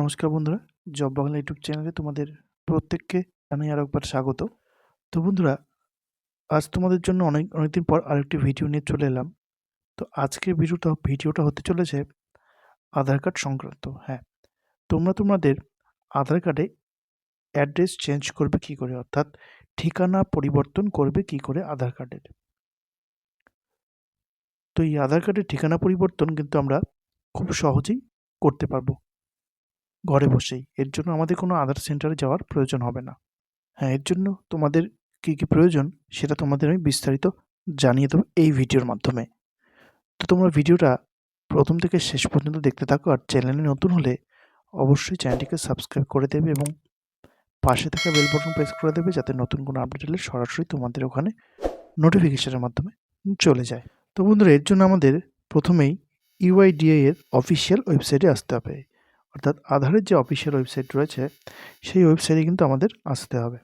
নমস্কার বন্ধুরা, job Bangla YouTube চ্যানেলে তোমাদের প্রত্যেককে জানাই আরও একবার স্বাগত। তো বন্ধুরা, আজ তোমাদের জন্য অনেক, অনেকদিন পর আরেকটি ভিডিও নিয়ে চলে এলাম। তো আজকের ভিডিওটা ভিডিওটা হতে চলেছে আধার কার্ড সংক্রান্ত হ্যাঁ। তোমরা তোমাদের আধার কার্ডে অ্যাড্রেস চেঞ্জ করবে কি করে? অর্থাৎ ঠিকানা পরিবর্তন করবে কি করে আধার কার্ডের? তো এই আধার কার্ডের ঠিকানা পরিবর্তন কিন্তু আমরা খুব সহজেই করতে পারব। ঘরে বসেই। এর জন্য আমাদের কোনো আধার সেন্টারে যাওয়ার প্রয়োজন হবে না। হ্যাঁ এর জন্য তোমাদের কী কী প্রয়োজন সেটা তোমাদের আমি বিস্তারিত জানিয়ে দেবো এই ভিডিওর মাধ্যমে। তো তোমরা ভিডিওটা প্রথম থেকে শেষ পর্যন্ত দেখতে থাকো আর চ্যানেলে নতুন হলে অবশ্যই চ্যানেলটিকে সাবস্ক্রাইব করে দেবে এবং পাশে থাকা বেল বটন প্রেস করে দেবে যাতে নতুন কোনো আপডেট এলে সরাসরি তোমাদের ওখানে নোটিফিকেশনের মাধ্যমে চলে যায়। তো বন্ধুরা, এর জন্য আমাদের প্রথমেই ইউআইডিএ এর অফিসিয়াল ওয়েবসাইটে আসতে হবে। অর্থাৎ আধারের যে অফিসিয়াল ওয়েবসাইট রয়েছে, সেই ওয়েবসাইটে কিন্তু আমাদের আসতে হবে।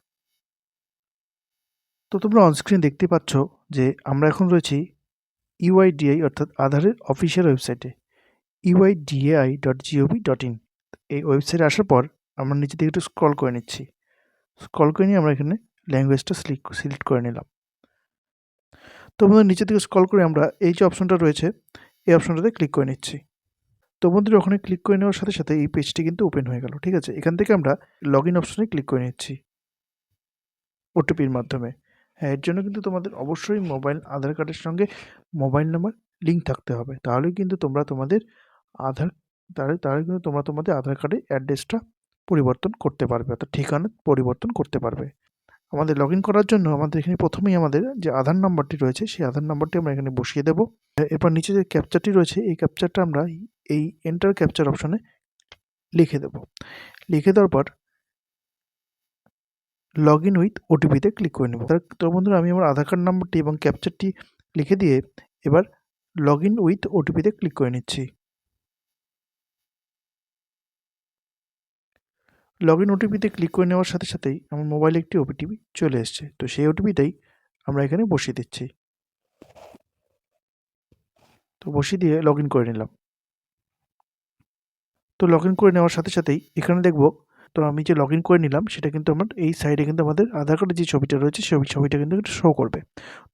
তো তোমরা অনস্ক্রিন দেখতে পাচ্ছ যে আমরা এখন রয়েছি ইউআইডিআই অর্থাৎ আধারের অফিসিয়াল ওয়েবসাইটে UIDAI dot G O V dot in এই ওয়েবসাইটে আসার পর আমরা নিচে দিকে একটু স্ক্রল করে নিচ্ছি। স্ক্রল করে নিয়ে আমরা এখানে ল্যাঙ্গুয়েজটা সিলেক্ট করে নিলাম। তো বন্ধু নিচের দিকে স্ক্রল করে আমরা এই যে অপশনটা রয়েছে, এই অপশনটাতে ক্লিক করে নিচ্ছি। তো বন্ধুরা, ওখানে ক্লিক করে নেওয়ার সাথে সাথে এই পেজটি কিন্তু ওপেন হয়ে গেল, ঠিক আছে? এখান থেকে আমরা লগ ইন অপশনে ক্লিক করে নিচ্ছি ওটিপির মাধ্যমে। হ্যাঁ এর জন্য কিন্তু তোমাদের অবশ্যই মোবাইল আধার কার্ডের সঙ্গে মোবাইল নাম্বার লিঙ্ক থাকতে হবে। তাহলেই কিন্তু তোমরা তোমাদের আধার তাহলে তাহলে কিন্তু তোমরা তোমাদের আধার কার্ডের অ্যাড্রেসটা পরিবর্তন করতে পারবে, অর্থাৎ ঠিকানা পরিবর্তন করতে পারবে। আমাদের লগ করার জন্য আমাদের এখানে প্রথমেই আমাদের যে আধার নাম্বারটি রয়েছে, সেই আধার নাম্বারটি আমরা এখানে বসিয়ে দেবো। এরপর নিচে যে ক্যাপচারটি রয়েছে, এই ক্যাপচারটা আমরা এই এন্টার ক্যাপচার অপশনে লিখে দেব। লিখে দেওয়ার পর লগ ইন উইথ ওটিপিতে ক্লিক করে নেব। তো বন্ধুরা আমি আমার আধার কার্ড নাম্বারটি এবং ক্যাপচারটি লিখে দিয়ে এবার লগ ইন উইথ ওটিপিতে ক্লিক করে নিচ্ছি। লগ ইন ওটিপিতে ক্লিক করে নেওয়ার সাথে সাথেই আমার মোবাইলে একটি ওটিপি চলে এসছে। তো সেই ওটিপিটাই আমরা এখানে বসিয়ে দিচ্ছি। তো বসিয়ে দিয়ে লগ ইন করে নিলাম। তো লগ ইন করে নেওয়ার সাথে সাথেই এখানে দেখব, তো আমি যে লগ ইন করে নিলাম, সেটা কিন্তু আমার, এই সাইডে কিন্তু আমাদের আধার কার্ডের যে ছবিটা রয়েছে, সেই ছবিটা কিন্তু শো করবে।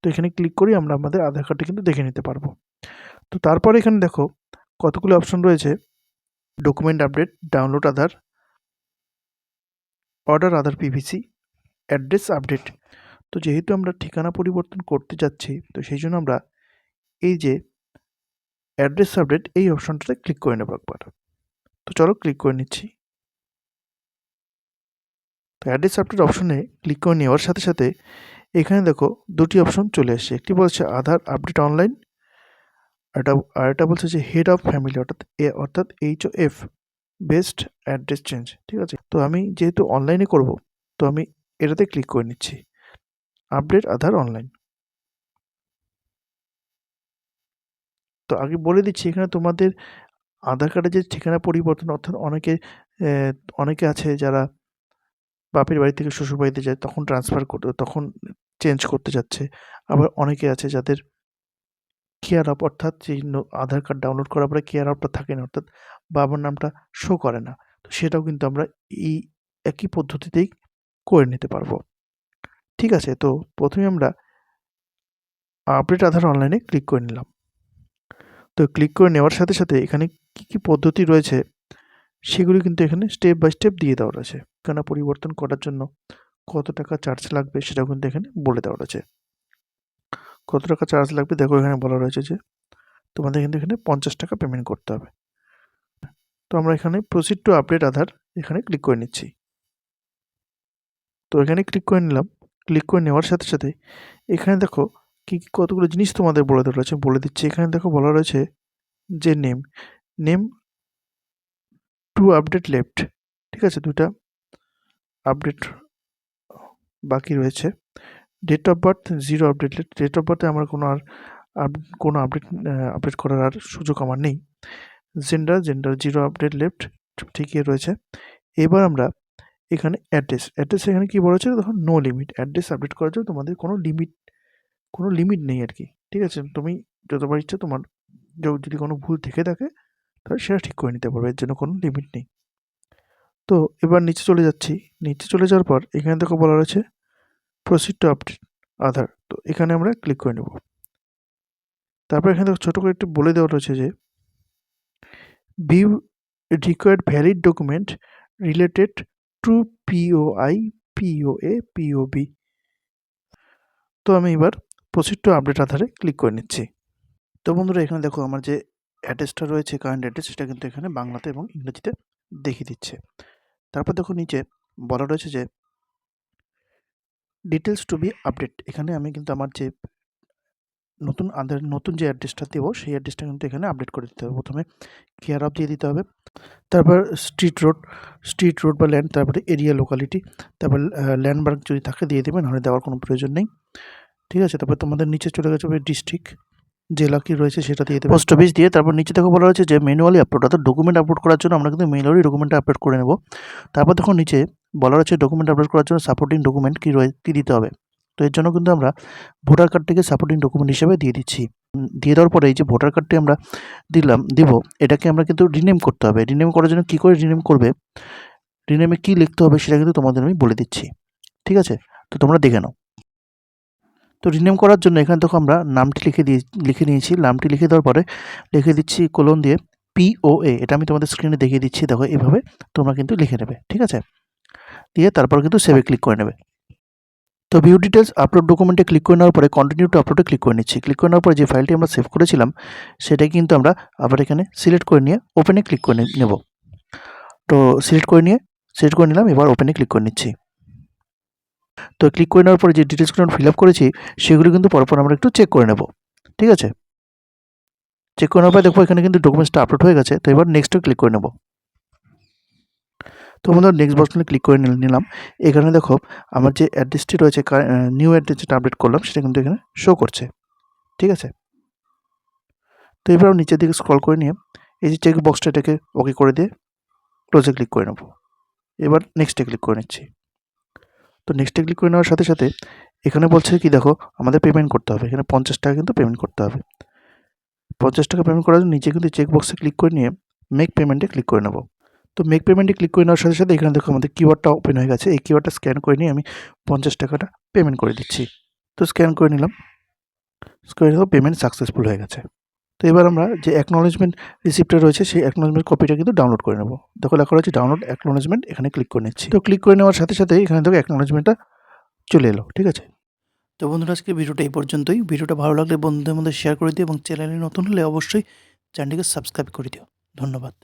তো এখানে ক্লিক করি আমরা আমাদের আধার কার্ডটা কিন্তু দেখে নিতে পারব। তো তারপরে এখানে দেখো, কতগুলো অপশন রয়েছে। Document update download Aadhaar order Aadhaar PVC address update তো যেহেতু আমরা ঠিকানা পরিবর্তন করতে যাচ্ছি, তো সেই জন্য আমরা এই যে অ্যাড্রেস আপডেট এই অপশনটাতে ক্লিক করে নেব একবার। তো চলো ক্লিক করে নিচ্ছি। তো অ্যাড্রেস আপডেট অপশনে ক্লিক করে নেওয়ার সাথে সাথে এখানে দেখো দুটি অপশন চলে এসছে একটি বলছে আধার আপডেট অনলাইন এটা আর এটা বলছে যে হেড অফ ফ্যামিলি অর্থাৎ এ অর্থাৎ H O F based address change ঠিক আছে? তো আমি যেহেতু অনলাইনে করব, তো আমি এটাতে ক্লিক করে নিচ্ছি। আপডেট আধার অনলাইন তো আগে বলে দিচ্ছি এখানে তোমাদের আধার কার্ডের যে ঠিকানা পরিবর্তন, অর্থাৎ অনেকে অনেকে আছে যারা বাপের বাড়ি থেকে শ্বশুর বাড়িতে যায়, তখন ট্রান্সফার করতে তখন চেঞ্জ করতে যাচ্ছে। আবার অনেকে আছে যাদের কেয়ার অফ অর্থাৎ যে আধার কার্ড ডাউনলোড করার পরে কেয়ার অফটা থাকে না, অর্থাৎ বাবার নামটা শো করে না। তো সেটাও কিন্তু আমরা এই একই পদ্ধতিতেই করে নিতে পারব। ঠিক আছে, তো প্রথমে আমরা আপডেট আধার অনলাইনে ক্লিক করে নিলাম। তো ক্লিক করে নেওয়ার সাথে সাথে এখানে কী কী পদ্ধতি রয়েছে, সেগুলি কিন্তু এখানে স্টেপ বাই স্টেপ দিয়ে দেওয়া রয়েছে। ঠিকানা পরিবর্তন করার জন্য কত টাকা চার্জ লাগবে সেটাও কিন্তু এখানে বলে দেওয়া রয়েছে। কত টাকা চার্জ লাগবে? দেখো এখানে বলা রয়েছে যে তোমাদের কিন্তু এখানে পঞ্চাশ টাকা পেমেন্ট করতে হবে। তো আমরা এখানে প্রসিড টু আপডেট আধার এখানে ক্লিক করে নিচ্ছি। তো এখানে ক্লিক করে নিলাম। ক্লিক করে নেওয়ার সাথে সাথে এখানে দেখো কী কী কতগুলো জিনিস তোমাদের বলে দেওয়া রয়েছে? বলে দিচ্ছি। এখানে দেখো বলা রয়েছে যে name name to update left ঠিক আছে? দুটা আপডেট বাকি রয়েছে। Date of birth zero update left date of বার্থে আমার কোনো আর কোনো আপডেট আপডেট করার আর সুযোগ আমার নেই। Gender gender zero update left ঠিকই রয়েছে। এবার আমরা এখানে অ্যাড্রেস অ্যাড্রেস এখানে কী বলা হচ্ছে তখন নো লিমিট অ্যাড্রেস আপডেট করার জন্য তোমাদের কোনো লিমিট কোনো লিমিট নেই আর কি ঠিক আছে? তুমি যতবার ইচ্ছা তোমার যদি কোনো ভুল থেকে থাকে, তাহলে সেটা ঠিক করে নিতে পারবে, এর জন্য কোনো লিমিট নেই। তো এবার নিচে চলে যাচ্ছি। নিচে চলে যাওয়ার পর এখানে দেখো বলা রয়েছে প্রসিড টু আপডেট আধার তো এখানে আমরা ক্লিক করে নেব। তারপর এখানে দেখো ছোটো করে একটু বলে দেওয়া রয়েছে যে view required valid document related to POI POA POB তো আমি এবার প্রসিড টু আপডেট আধারে ক্লিক করে নিচ্ছি। তো বন্ধুরা, এখানে দেখো আমার যে অ্যাড্রেসটা রয়েছে কারেন্ট অ্যাড্রেস সেটা কিন্তু এখানে বাংলাতে এবং ইংরেজিতে দেখিয়ে দিচ্ছে। তারপর দেখো নিচে বলা রয়েছে যে ডিটেলস টু বি আপডেট এখানে আমি কিন্তু আমার যে নতুন আধার, নতুন যে অ্যাড্রেসটা দেবো, সেই অ্যাড্রেসটা কিন্তু এখানে আপডেট করে দিতে হবে। প্রথমে কেয়ার অফ দিয়ে দিতে হবে। তারপর স্ট্রিট রোড স্ট্রিট রোড বা ল্যান্ড তারপরে এরিয়া লোকালিটি তারপর ল্যান্ডমার্ক যদি থাকে, দিয়ে দেবেন নাহলে দেওয়ার কোনো প্রয়োজন নেই। ঠিক আছে? তারপর তোমাদের নিচে চলে গেছে ডিস্ট্রিক্ট জেলা কি রয়েছে সেটা দিয়ে দেবে। পোস্ট অফিস দিয়ে তারপর নিচে দেখো বলা রয়েছে যে ম্যানুয়ালি আপলোড অর্থাৎ ডকুমেন্ট আপলোড করার জন্য আমরা কিন্তু ম্যানুয়ালি ডকুমেন্টটা আপলোড করে নেব। তারপর দেখো নিচে বলা রয়েছে ডকুমেন্ট আপলোড করার জন্য সাপোর্টিং ডকুমেন্ট কী রয়ে, কী দিতে হবে? তো এর জন্য কিন্তু আমরা ভোটার কার্ডটিকে সাপোর্টিং ডকুমেন্ট হিসেবে দিয়ে দিচ্ছি। দিয়ে দেওয়ার পরে এই যে ভোটার কার্ডটি আমরা দিলাম, দিব, এটাকে আমরা কিন্তু রিনেম করতে হবে। রিনেম করার জন্য কী করে রিনেম করবে? রিনেমে কী লিখতে হবে সেটা কিন্তু তোমাদের আমি বলে দিচ্ছি। ঠিক আছে? তো তোমরা দেখে নাও। তো রিনেম করার জন্য এখানে দেখো আমরা নামটি লিখে দিয়ে, লিখে নিয়েছি। নামটি লিখে দেওয়ার পরে লিখে দিচ্ছি কোলন দিয়ে পিওএ এটা আমি তোমাদের স্ক্রিনে দেখিয়ে দিচ্ছি, দেখো এভাবে তোমরা কিন্তু লিখে নেবে, ঠিক আছে? দিয়ে তারপর কিন্তু সেভে ক্লিক করে নেবে। তো ভিউ ডিটেলস আপলোড ডকুমেন্টে ক্লিক করে নেওয়ার পরে কন্টিনিউ টু আপলোডে ক্লিক করে নিচ্ছি। ক্লিক করে নেওয়ার পরে যে ফাইলটি আমরা সেভ করেছিলাম, সেটাই কিন্তু আমরা আবার এখানে সিলেক্ট করে নিয়ে ওপেনে ক্লিক করে নেব। তো সিলেক্ট করে নিয়ে সিলেক্ট করে নিলাম, এবার ওপেনে ক্লিক করে নিচ্ছি। তো ক্লিক করে নেওয়ার পরে যে ডিটেলসগুলো আমরা ফিল আপ করেছি, সেগুলো কিন্তু পরপর আমরা একটু চেক করে নেব। ঠিক আছে? চেক করে নেওয়ার পরে দেখো এখানে কিন্তু ডকুমেন্টসটা আপলোড হয়ে গেছে, তো এবার নেক্সটে ক্লিক করে নেব। তো আমাদের নেক্সট বক্সে ক্লিক করে নিল- নিলাম। এখানে দেখো, আমার যে অ্যাড্রেসটি রয়েছে নিউ অ্যাড্রেস যেটা আপডেট করলাম, সেটা কিন্তু এখানে শো করছে। ঠিক আছে? তো এবার আমি নিচের দিকে স্ক্রল করে নিয়ে, এই যে চেক বক্সটা এটাকে ওকে করে দিয়ে ক্লোজে ক্লিক করে নেব। এবার নেক্সটে ক্লিক করে নিচ্ছি। তো নেক্সটে ক্লিক করে নেওয়ার সাথে সাথে এখানে বলছে কি, দেখো আমাদের পেমেন্ট করতে হবে। এখানে পঞ্চাশ টাকা কিন্তু পেমেন্ট করতে হবে। পঞ্চাশ টাকা পেমেন্ট করার জন্য নিচে কিন্তু চেক বক্সে ক্লিক করে নিয়ে মেক পেমেন্টে ক্লিক করে নেব। তো মেক পেমেন্টে ক্লিক করে নেওয়ার সাথে সাথে এখানে দেখো আমাদের কিওয়ার্ডটা ওপেন হয়ে গেছে। এই কিওয়ার্ডটা স্ক্যান করে নিয়ে আমি পঞ্চাশ টাকাটা পেমেন্ট করে দিচ্ছি। তো স্ক্যান করে নিলাম। স্ক্যান পেমেন্ট সাকসেসফুল হয়ে গেছে। তো এবার আমরা যে অ্যাকনোলেজমেন্ট রিসিপ্টটা রয়েছে, সেই অ্যাকনোলেজমেন্ট কপিটা কিন্তু ডাউনলোড করে নেব। দেখো লেখা রয়েছে ডাউনলোড অ্যাকনোলেজমেন্ট এখানে ক্লিক করে নিচ্ছি। তো ক্লিক করে নেওয়ার সাথে সাথে এখানে দেখো অ্যাকনোলেজমেন্টটা চলে এলো, ঠিক আছে? তো বন্ধুরা, আজকে ভিডিওটা এই পর্যন্তই। ভিডিওটা ভালো লাগলে বন্ধুদের মধ্যে শেয়ার করে দিও এবং চ্যানেলে নতুন হলে অবশ্যই চ্যানেলটিকে সাবস্ক্রাইব করে দিও। ধন্যবাদ।